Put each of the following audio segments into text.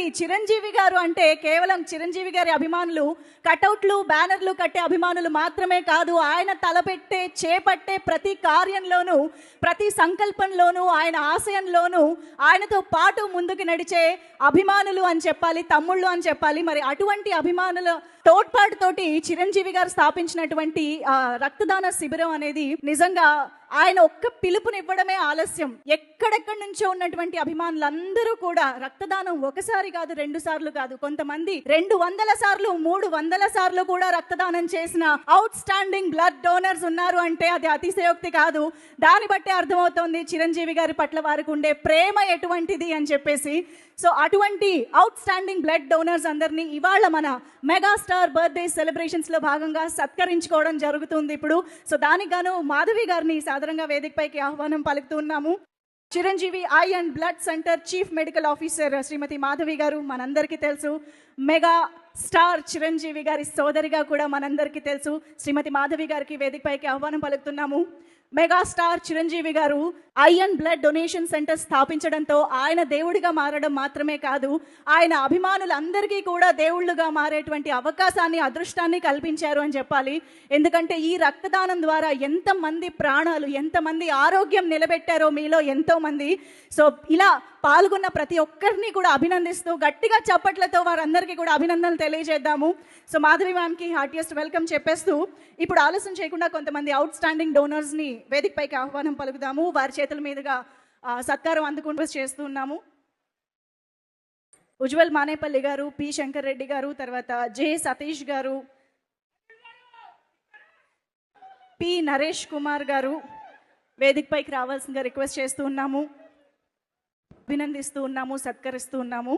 అందరికీ చిరంజీవి గారు అంటే కేవలం చిరంజీవి గారి అభిమానులు కటౌట్లు బ్యానర్లు కట్టే అభిమానులు మాత్రమే కాదు ఆయన తలపెట్టే చేపట్టే ప్రతి కార్యంలోనూ ప్రతి సంకల్పంలోనూ ఆయన ఆశయంలోనూ ఆయనతో పాటు ముందుకు నడిచే అభిమానులు అని చెప్పాలి తమ్ముళ్ళు అని చెప్పాలి మరి అటువంటి అభిమానుల తోడ్పాటుతోటి చిరంజీవి గారు స్థాపించినటువంటి రక్తదాన శిబిరం అనేది నిజంగా ఆయన ఒక్క పిలుపునివ్వడమే ఆలస్యం. ఎక్కడెక్కడి నుంచో ఉన్నటువంటి అభిమానులందరూ కూడా రక్తదానం ఒకసారి కాదు రెండు సార్లు కాదు కొంతమంది రెండు వందల సార్లు మూడు వందల సార్లు కూడా రక్తదానం చేసిన అవుట్ స్టాండింగ్ బ్లడ్ డోనర్స్ ఉన్నారు అంటే అది అతిశయోక్తి కాదు. దాన్ని బట్టే అర్థమవుతోంది చిరంజీవి గారి పట్ల వారికి ఉండే ప్రేమ ఎటువంటిది అని చెప్పేసి. సో అటువంటి అవుట్ స్టాండింగ్ బ్లడ్ డోనర్స్ అందరినీ ఇవాళ మన మెగాస్టార్ బర్త్డే సెలబ్రేషన్స్లో భాగంగా సత్కరించుకోవడం జరుగుతుంది ఇప్పుడు. సో దానికి గాను మాధవి గారిని సాధారణంగా వేదికపైకి ఆహ్వానం పలుకుతున్నాము Chiranjeevi eye and blood centre chief medical officer Srimati Madhavi గారు మనందరికీ తెలుసు. మెగా స్టార్ చిరంజీవి గారి సోదరిగా కూడా మనందరికీ తెలుసు. శ్రీమతి మాధవి గారికి వేదికపైకి ఆహ్వానం పలుకుతున్నాము. మెగాస్టార్ చిరంజీవి గారు eye and blood donation centre స్థాపించడంతో ఆయన దేవుడిగా మారడం మాత్రమే కాదు ఆయన అభిమానులందరికీ కూడా దేవుళ్ళుగా మారేటువంటి అవకాశాన్ని అదృష్టాన్ని కల్పించారు అని చెప్పాలి. ఎందుకంటే ఈ రక్తదానం ద్వారా ఎంతమంది ప్రాణాలు ఎంతమంది ఆరోగ్యం నిలబెట్టారో మీలో ఎంతోమంది. సో ఇలా పాల్గొన్న ప్రతి ఒక్కరిని కూడా అభినందిస్తూ గట్టిగా చప్పట్లతో వారందరికీ కూడా అభినందనలు తెలియజేద్దాము. సో మాధురి మ్యామ్కి హార్టియస్ట్ వెల్కమ్ చెప్పేస్తూ ఇప్పుడు ఆలస్యం చేయకుండా కొంతమంది అవుట్ స్టాండింగ్ డోనర్స్ని వేదికపైకి ఆహ్వానం పలుకుదాము. వారి చేతుల మీదుగా సత్కారం అందుకుంటూ చేస్తున్నాము ఉజ్వల్ మానేపల్లి గారు పి శంకర్ రెడ్డి గారు తర్వాత జె సతీష్ గారు పి నరేష్ కుమార్ గారు వేదికపైకి రావాల్సిందిగా రిక్వెస్ట్ చేస్తూ ఉన్నాము. అభినందిస్తూ ఉన్నాము సత్కరిస్తూ ఉన్నాము.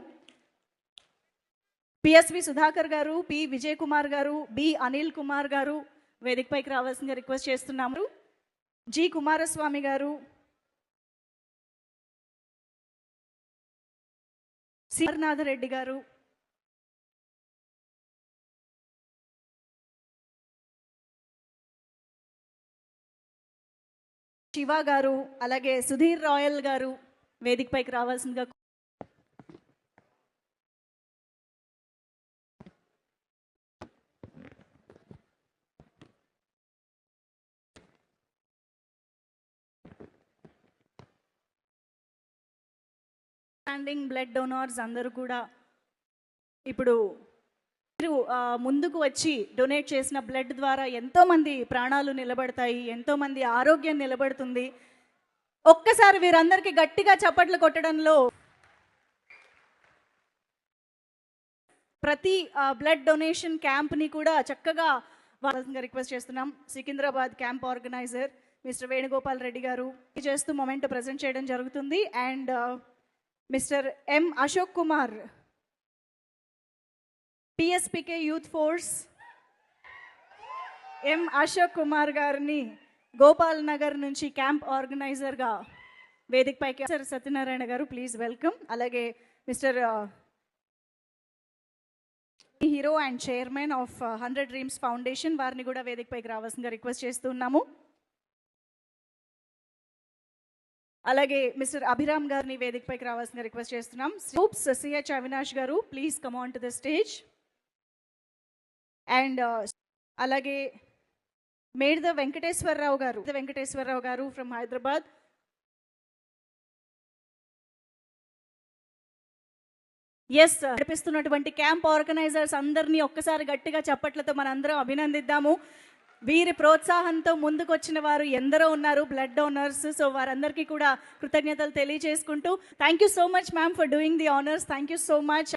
పిఎస్వి సుధాకర్ గారు పి విజయ్ కుమార్ గారు బి అనిల్ కుమార్ గారు వేదికపైకి రావాల్సిందిగా రిక్వెస్ట్ చేస్తున్నాము. జి కుమారస్వామి గారు రెడ్డి గారు శివ గారు అలాగే సుధీర్ రాయల్ గారు వేదికపైకి రావాల్సిందిగా స్టాండింగ్ బ్లడ్ డొనార్స్ అందరూ కూడా ఇప్పుడు మీరు ముందుకు వచ్చి డొనేట్ చేసిన బ్లడ్ ద్వారా ఎంతోమంది ప్రాణాలు నిలబడతాయి ఎంతోమంది ఆరోగ్యం నిలబడుతుంది. ఒక్కసారి వీరందరికీ గట్టిగా చప్పట్లు కొట్టడంలో ప్రతి బ్లడ్ డొనేషన్ క్యాంప్ని కూడా చక్కగా వాళ్ళగా రిక్వెస్ట్ చేస్తున్నాం. Secunderabad camp organiser mister Venugopal Reddy గారు చేస్తూ మొమెంట్ ప్రజెంట్ చేయడం జరుగుతుంది. And mister M Ashok Kumar PSPK youth force M Ashok Kumar గారిని గోపాల్ నగర్ నుంచి క్యాంప్ ఆర్గనైజర్గా వేదికపైకి sir Satyanarayana garu please welcome. అలాగే mister hero and chairman of hundred dreams foundation వారిని కూడా వేదికపైకి రావాల్సిందిగా రిక్వెస్ట్ చేస్తున్నాము అలాగే మిస్టర్ అభిరామ్ గారిని వేదికపైకి రావాల్సిన రిక్వెస్ట్ చేస్తున్నాం. Soups CH Avinash garu please come on to the stage and అలాగే మేడిద వెంకటేశ్వరరావు గారు వెంకటేశ్వరరావు గారు ఫ్రమ్ హైదరాబాద్ ఎస్ నడిపిస్తున్నటువంటి క్యాంప్ ఆర్గనైజర్స్ అందరినీ ఒక్కసారి గట్టిగా చప్పట్లతో మనందరం అభినందిద్దాము. వీరి ప్రోత్సాహంతో ముందుకు వచ్చిన వారు ఎందరో ఉన్నారు బ్లడ్ డోనర్స్ సో వారందరికీ కూడా కృతజ్ఞతలు తెలియజేసుకుంటూ thank you so much ma'am for doing the honours thank you so much